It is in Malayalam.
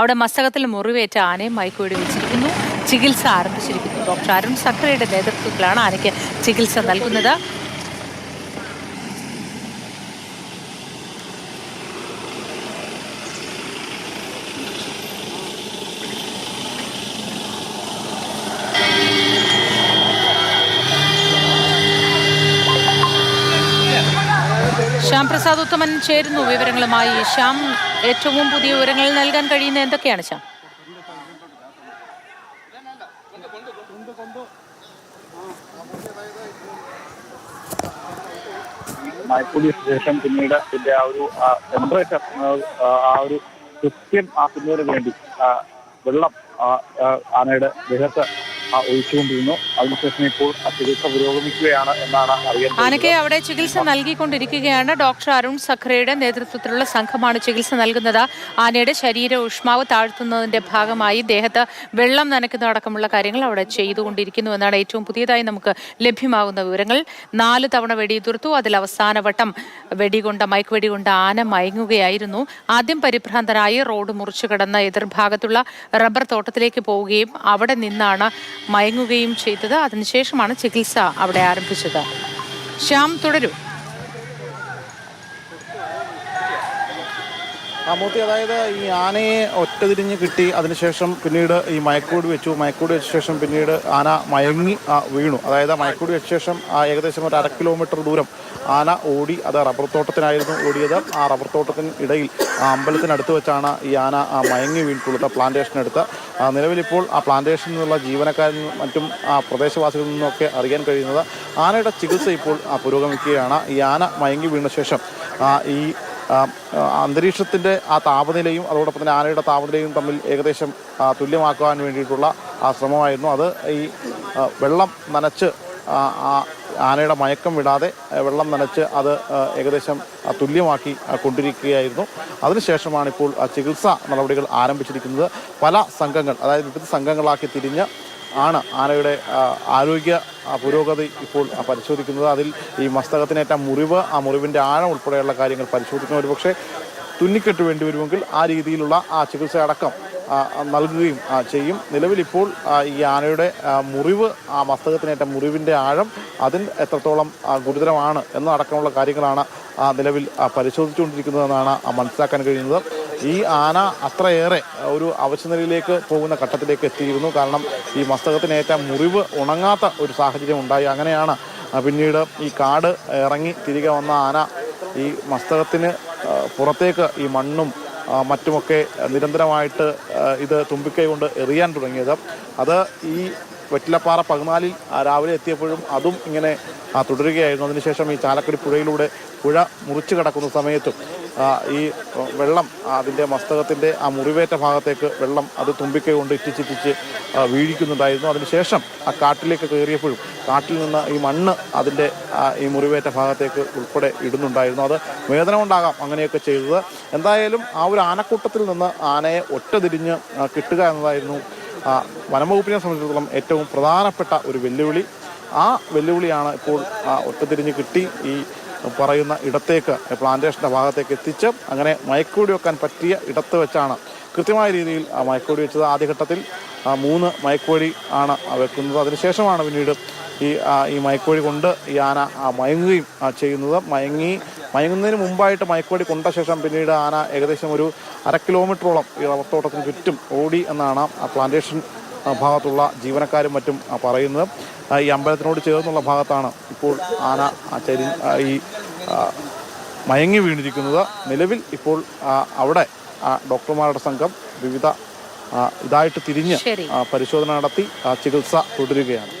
അവിടെ മസ്തകത്തിൽ മുറിവേറ്റ ആനയെ മയക്കുവേടി വെച്ചിരിക്കുന്നു ചികിത്സ ആരംഭിച്ചിരിക്കുന്നു. ഡോക്ടർ അരുൺ സക്രയുടെ നേതൃത്വത്തിലാണ് ആനയ്ക്ക് ചികിത്സ നൽകുന്നത്. ശ്യാം പ്രസാദ് ഉത്തമൻ ചേരുന്നു വിവരങ്ങളുമായി. ശ്യാം ഏറ്റവും പുതിയ വിവരങ്ങൾ നൽകാൻ കഴിയുന്ന എന്തൊക്കെയാണ് ശ്യാം? മയക്കൂടിയ ശേഷം പിന്നീട് ഇതിന്റെ ആ ഒരു ടെമ്പറേച്ചർ ആ ഒരു കൃത്യം ആക്കുന്നതിന് വേണ്ടി വെള്ളം ആനയുടെ ദേഹത്ത് ഒഴിച്ചുകൊണ്ടിരുന്നു. അതിനുശേഷം എന്നാണ് ആനയ്ക്ക് അവിടെ ചികിത്സ നൽകിക്കൊണ്ടിരിക്കുകയാണ്. ഡോക്ടർ അരുൺ സഖ്രയുടെ നേതൃത്വത്തിലുള്ള സംഘമാണ് ചികിത്സ നൽകുന്നത്. ആനയുടെ ശരീര ഊഷ്മാവ് താഴ്ത്തുന്നതിന്റെ ഭാഗമായി ദേഹത്ത് വെള്ളം നനയ്ക്കുന്ന അടക്കമുള്ള കാര്യങ്ങൾ അവിടെ ചെയ്തുകൊണ്ടിരിക്കുന്നു എന്നാണ് ഏറ്റവും പുതിയതായി നമുക്ക് ലഭ്യമാകുന്ന വിവരങ്ങൾ. നാല് തവണ വെടിയുതിർത്തു അതിൽ അവസാന വട്ടം വെടികൊണ്ട മയക്ക് വെടികൊണ്ട് ആന മയങ്ങുകയായിരുന്നു. ആദ്യം പരിഭ്രാന്തനായി റോഡ് മുറിച്ചു കടന്ന എതിർഭാഗത്തുള്ള റബ്ബർ തോട്ടത്തിലേക്ക് പോവുകയും അവിടെ നിന്നാണ് മയങ്ങുകയും ചെയ്തത്. അതിനുശേഷമാണ് ചികിത്സ അവിടെ ആരംഭിച്ചത്. ശ്യാം തുടരൂ. മൂർത്തി അതായത് ഈ ആനയെ ഒറ്റതിരിഞ്ഞ് കിട്ടി അതിനുശേഷം പിന്നീട് ഈ മയക്കൂട് വെച്ചു. മയക്കൂട് വെച്ച ശേഷം പിന്നീട് ആന മയങ്ങി വീണു. അതായത് മയക്കൂട് വെച്ച ശേഷം ഏകദേശം ഒരു അര കിലോമീറ്റർ ദൂരം ആന ഓടി അത് റബ്ബർ തോട്ടത്തിനായിരുന്നു ഓടിയത്. ആ റബ്ബർ തോട്ടത്തിന് ഇടയിൽ ആ അമ്പലത്തിനടുത്ത് വെച്ചാണ് ഈ ആന ആ, മയങ്ങി വീണിട്ടുള്ളത് പ്ലാന്റേഷനടുത്ത് നിലവിലിപ്പോൾ ആ പ്ലാന്റേഷനിൽ നിന്നുള്ള ജീവനക്കാരിൽ നിന്നും മറ്റും ആ പ്രദേശവാസികളിൽ നിന്നൊക്കെ അറിയാൻ കഴിയുന്നത് ആനയുടെ ചികിത്സ ഇപ്പോൾ പുരോഗമിക്കുകയാണ്. ഈ ആന മയങ്ങി വീണ ശേഷം ഈ അന്തരീക്ഷത്തിന്റെ ആ താപനിലയും അതോടൊപ്പം തന്നെ ആനയുടെ താപനിലയും തമ്മിൽ ഏകദേശം തുല്യമാക്കുവാൻ വേണ്ടിയിട്ടുള്ള ആ ശ്രമമായിരുന്നു. അത് ഈ വെള്ളം നനച്ച് ആനയുടെ മയക്കം വിടാതെ വെള്ളം നനച്ച് അത് ഏകദേശം തുല്യമാക്കി കൊണ്ടിരിക്കുകയായിരുന്നു. അതിനുശേഷമാണ് ഇപ്പോൾ ചികിത്സാ നടപടികൾ ആരംഭിച്ചിരിക്കുന്നത്. പല സംഘങ്ങൾ അതായത് വിവിധ സംഘങ്ങളാക്കി തിരിഞ്ഞ് ആണ് ആനയുടെ ആരോഗ്യ പുരോഗതി ഇപ്പോൾ പരിശോധിക്കുന്നത്. അതിൽ ഈ മസ്തകത്തിനേറ്റ മുറിവ് ആ മുറിവിന്റെ ആഴം ഉൾപ്പെടെയുള്ള കാര്യങ്ങൾ പരിശോധിക്കുന്ന ഒരു പക്ഷേ തുന്നിക്കെട്ട് വേണ്ടി വരുമെങ്കിൽ ആ രീതിയിലുള്ള ആ ചികിത്സ അടക്കം നൽകുകയും ചെയ്യും. നിലവിലിപ്പോൾ ഈ ആനയുടെ മുറിവ് ആ മസ്തകത്തിനേറ്റ മുറിവിന്റെ ആഴം അതിൽ എത്രത്തോളം ഗുരുതരമാണ് എന്നടക്കമുള്ള കാര്യങ്ങളാണ് നിലവിൽ പരിശോധിച്ചുകൊണ്ടിരിക്കുന്നതെന്നാണ് മനസ്സിലാക്കാൻ കഴിയുന്നത്. ഈ ആന അത്രയേറെ ഒരു അവശനിലയിലേക്ക് പോകുന്ന ഘട്ടത്തിലേക്ക് എത്തിയിരുന്നു. കാരണം ഈ മസ്തകത്തിനേറ്റ മുറിവ് ഉണങ്ങാത്ത ഒരു സാഹചര്യം ഉണ്ടായി. അങ്ങനെയാണ് പിന്നീട് ഈ കാട് ഇറങ്ങി തിരികെ വന്ന ആന ഈ മസ്തകത്തിന് പുറത്തേക്ക് ഈ മണ്ണും മറ്റുമൊക്കെ നിരന്തരമായിട്ട് ഇത് തുമ്പിക്കൈ കൊണ്ട് എറിയാൻ തുടങ്ങിയത്. അത് ഈ വെറ്റിലപ്പാറ പതിനാലിൽ രാവിലെ എത്തിയപ്പോഴും അതും ഇങ്ങനെ തുടരുകയായിരുന്നു. അതിനുശേഷം ഈ ചാലക്കുടി പുഴയിലൂടെ പുഴ മുറിച്ചു കിടക്കുന്ന സമയത്തും ഈ വെള്ളം അതിന്റെ മസ്തകത്തിന്റെ ആ മുറിവേറ്റ ഭാഗത്തേക്ക് വെള്ളം അത് തുമ്പിക്കൈ കൊണ്ട് ഇറ്റിച്ചിറ്റിച്ച് വീഴിക്കുന്നുണ്ടായിരുന്നു അതിനുശേഷം ആ കാട്ടിലേക്ക് കയറിയപ്പോഴും കാട്ടിൽ നിന്ന് ഈ മണ്ണ് അതിന്റെ ഈ മുറിവേറ്റ ഭാഗത്തേക്ക് ഉൾപ്പെടെ ഇടുന്നുണ്ടായിരുന്നു. അത് വേദന കൊണ്ടാകാം അങ്ങനെയൊക്കെ ചെയ്തത്. എന്തായാലും ആ ഒരു ആനക്കൂട്ടത്തിൽ നിന്ന് ആനയെ ഒറ്റ തിരിഞ്ഞ് കിട്ടുക എന്നതായിരുന്നു വനംവകുപ്പിനെ സംബന്ധിച്ചിടത്തോളം ഏറ്റവും പ്രധാനപ്പെട്ട ഒരു വെല്ലുവിളി. ആ വെല്ലുവിളിയാണ് ഇപ്പോൾ ആ, ഒറ്റതിരിഞ്ഞ് കിട്ടി ഈ പറയുന്ന ഇടത്തേക്ക് പ്ലാന്റേഷന്റെ ഭാഗത്തേക്ക് എത്തിച്ച് അങ്ങനെ മയക്കൂടി വെക്കാൻ പറ്റിയ ഇടത്ത് വെച്ചാണ് കൃത്യമായ രീതിയിൽ ആ മയക്കുവെടി വെച്ചത്. ആദ്യഘട്ടത്തിൽ മൂന്ന് മയക്കോടി ആണ് വെക്കുന്നത്. അതിനുശേഷമാണ് പിന്നീട് ഈ ഈ മയക്കോഴി കൊണ്ട് ഈ ആന മയങ്ങുകയും ചെയ്യുന്നത്. മയങ്ങി മയങ്ങുന്നതിന് മുമ്പായിട്ട് മയക്കുവടി കൊണ്ട ശേഷം പിന്നീട് ആന ഏകദേശം ഒരു അര കിലോമീറ്ററോളം ഈ റബ്ബത്തോട്ടത്തിന് ചുറ്റും ഓടി എന്നാണ് ആ പ്ലാന്റേഷൻ ഭാഗത്തുള്ള ജീവനക്കാരും മറ്റും പറയുന്നത്. ഈ അമ്പലത്തിനോട് ചേർന്നുള്ള ഭാഗത്താണ് ഇപ്പോൾ ആന ആ, ചരി ഈ മയങ്ങി വീണിരിക്കുന്നത്. നിലവിൽ ഇപ്പോൾ അവിടെ ആ, ഡോക്ടർമാരുടെ സംഘം വിവിധ ഇതായിട്ട് തിരിഞ്ഞ് പരിശോധന നടത്തി ചികിത്സ തുടരുകയാണ്.